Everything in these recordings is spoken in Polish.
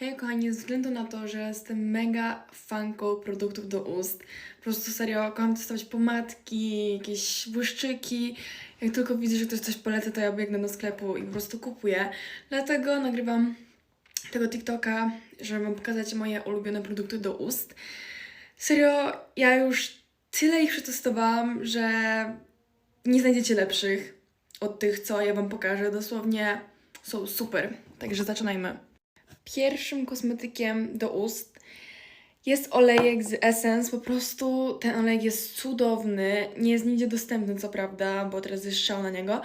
Hej kochani, ze względu na to, że jestem mega fanką produktów do ust, po prostu serio kocham testować pomadki, jakieś błyszczyki. Jak tylko widzę, że ktoś coś poleca, to ja biegnę do sklepu i po prostu kupuję. Dlatego nagrywam tego TikToka, żeby wam pokazać moje ulubione produkty do ust. Serio, ja już tyle ich przetestowałam, że nie znajdziecie lepszych od tych, co ja wam pokażę. Dosłownie są super. Także zaczynajmy. Pierwszym kosmetykiem do ust jest olejek z Essence. Po prostu ten olejek jest cudowny. Nie jest nigdzie dostępny, co prawda, bo teraz jest szał na niego.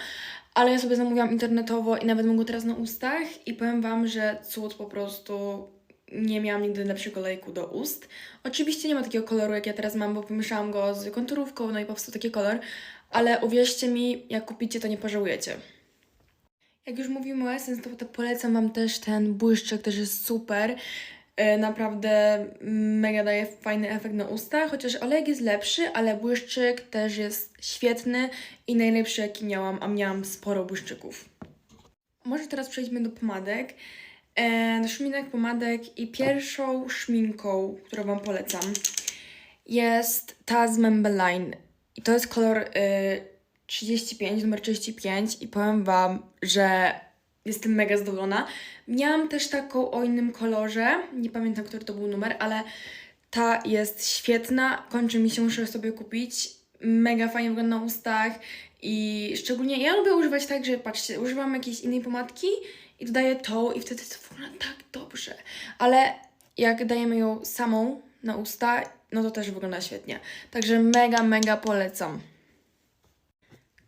Ale ja sobie zamówiłam internetowo i nawet mam go teraz na ustach. I powiem Wam, że cud po prostu nie miałam nigdy lepszego olejku do ust. Oczywiście nie ma takiego koloru, jak ja teraz mam, bo pomieszałam go z konturówką, no i powstał taki kolor. Ale uwierzcie mi, jak kupicie, to nie pożałujecie. Jak już mówimy o Essence, to, to polecam Wam też ten błyszczek, też jest super. E, Naprawdę mega daje fajny efekt na usta, chociaż olejek jest lepszy, ale błyszczyk też jest świetny i najlepszy jaki miałam, a miałam sporo błyszczyków. Może teraz przejdźmy do pomadek. E, do szminek, pomadek i pierwszą szminką, którą Wam polecam jest ta z Maybelline. I to jest kolor y, 35, numer 35 i powiem Wam, że jestem mega zadowolona. Miałam też taką o innym kolorze, nie pamiętam, który to był numer, ale ta jest świetna, kończy mi się, muszę sobie kupić. Mega fajnie wygląda na ustach i szczególnie ja lubię używać tak, że patrzcie, używam jakiejś innej pomadki i dodaję tą i wtedy to wygląda tak dobrze. Ale jak dajemy ją samą na usta, no to też wygląda świetnie. Także mega, mega polecam.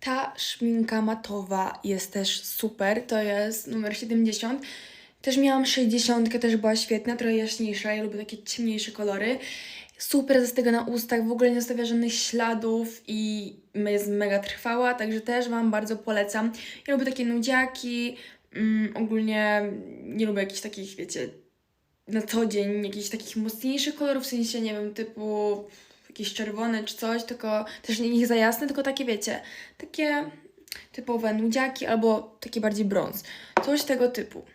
Ta szminka matowa jest też super, to jest numer 70. Też miałam 60, też była świetna, trochę jaśniejsza, ja lubię takie ciemniejsze kolory. Super zastyga na ustach, w ogóle nie zostawia żadnych śladów i jest mega trwała, także też Wam bardzo polecam. Ja lubię takie nudziaki, mm, ogólnie nie lubię jakichś takich, wiecie, na co dzień jakichś takich mocniejszych kolorów, w sensie, nie wiem, typu jakieś czerwone czy coś, tylko też nie ich za jasne, tylko takie, wiecie, takie typowe nudziaki albo taki bardziej brąz. Coś tego typu.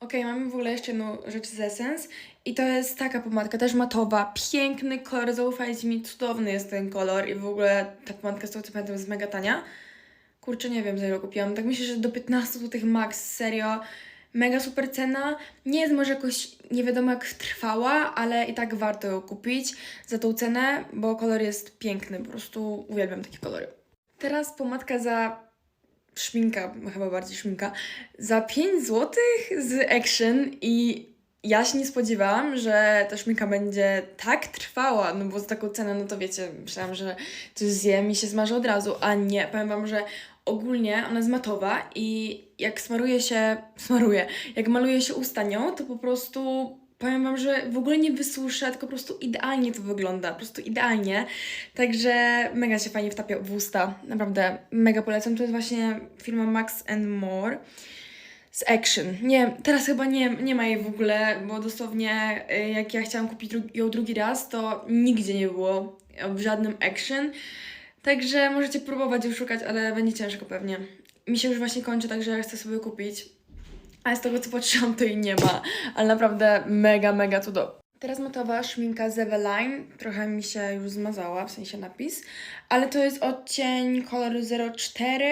Okej, mamy w ogóle jeszcze jedną rzecz z Essence i to jest taka pomadka, też matowa, piękny kolor, zaufajcie mi, cudowny jest ten kolor i w ogóle ta pomadka z pamiętam jest mega tania. Kurczę, nie wiem za ile kupiłam, tak myślę, że do 15 zł max, serio. Mega super cena. Nie jest może jakoś nie wiadomo jak trwała, ale i tak warto ją kupić za tą cenę, bo kolor jest piękny. Po prostu uwielbiam takie kolory. Teraz pomadka za szminka, chyba bardziej szminka, za 5 zł z Action i ja się nie spodziewałam, że ta szminka będzie tak trwała, no bo za taką cenę, no to wiecie, myślałam, że coś zjem i się smaży od razu, a nie, powiem Wam, że ogólnie ona jest matowa i jak smaruje się, smaruje, jak maluje się usta nią, to po prostu powiem Wam, że w ogóle nie wysusza, tylko po prostu idealnie to wygląda, po prostu idealnie. Także mega się fajnie wtapia w usta, naprawdę mega polecam. To jest właśnie firma Max More z Action. Nie, teraz chyba nie, nie ma jej w ogóle, bo dosłownie y, jak ja chciałam kupić ją drugi raz, to nigdzie nie było w żadnym Action. Także możecie próbować ją szukać, ale będzie ciężko pewnie. Mi się już właśnie kończy, także ja chcę sobie kupić. Ale z tego co patrzyłam, to jej nie ma. Ale naprawdę mega, mega cudo. Teraz matowa szminka z Eveline. Trochę mi się już zmazała, w sensie napis. Ale to jest odcień kolor 04.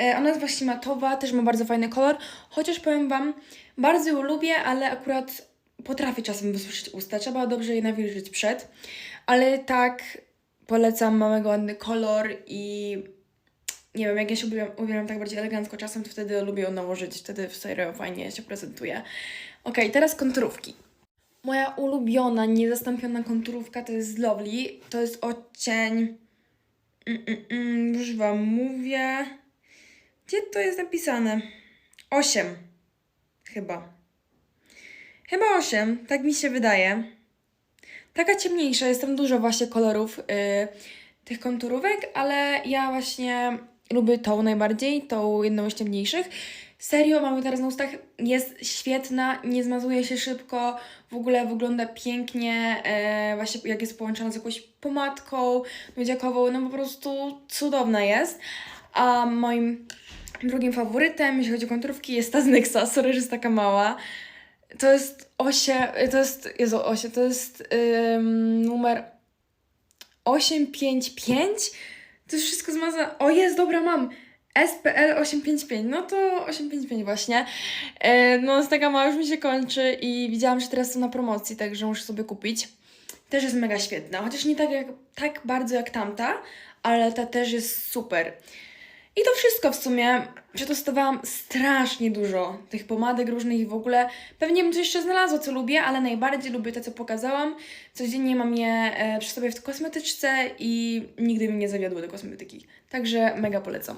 E, Ona jest właśnie matowa, też ma bardzo fajny kolor. Chociaż powiem Wam, bardzo ją lubię, ale akurat potrafię czasem wysuszyć usta. Trzeba dobrze je nawilżyć przed. Ale tak polecam, ma mega ładny kolor i nie wiem, jak ja się ubieram, ubieram tak bardziej elegancko czasem, to wtedy lubię ją nałożyć, wtedy w serio fajnie się prezentuje. Okej, teraz konturówki. Moja ulubiona, niezastąpiona konturówka to jest Lovely. To jest odcień... Mm, mm, mm, już Wam mówię... Gdzie to jest napisane? 8. Chyba. Chyba 8, tak mi się wydaje. Taka ciemniejsza, jest tam dużo właśnie kolorów y, tych konturówek, ale ja właśnie lubię tą najbardziej, tą jedną z ciemniejszych. Serio, mamy teraz na ustach, jest świetna, nie zmazuje się szybko, w ogóle wygląda pięknie, e, właśnie jak jest połączona z jakąś pomadką miedziakową, no po prostu cudowna jest. A moim drugim faworytem, jeśli chodzi o konturówki, jest ta z Nyxa, sorry, że jest taka mała. To jest osie, to jest, Jezu, osie, to jest ym, numer 855. To jest wszystko zmazane. O jest, dobra, mam. SPL 855, no to 855 właśnie. E, no, taka ma już mi się kończy i widziałam, że teraz są na promocji, także muszę sobie kupić. Też jest mega świetna, chociaż nie tak, jak, tak bardzo jak tamta, ale ta też jest super. I to wszystko w sumie. Przetestowałam strasznie dużo tych pomadek różnych i w ogóle. Pewnie bym coś jeszcze znalazła, co lubię, ale najbardziej lubię te, co pokazałam. Codziennie mam je e, przy sobie w kosmetyczce i nigdy mi nie zawiodły te kosmetyki. Także mega polecam.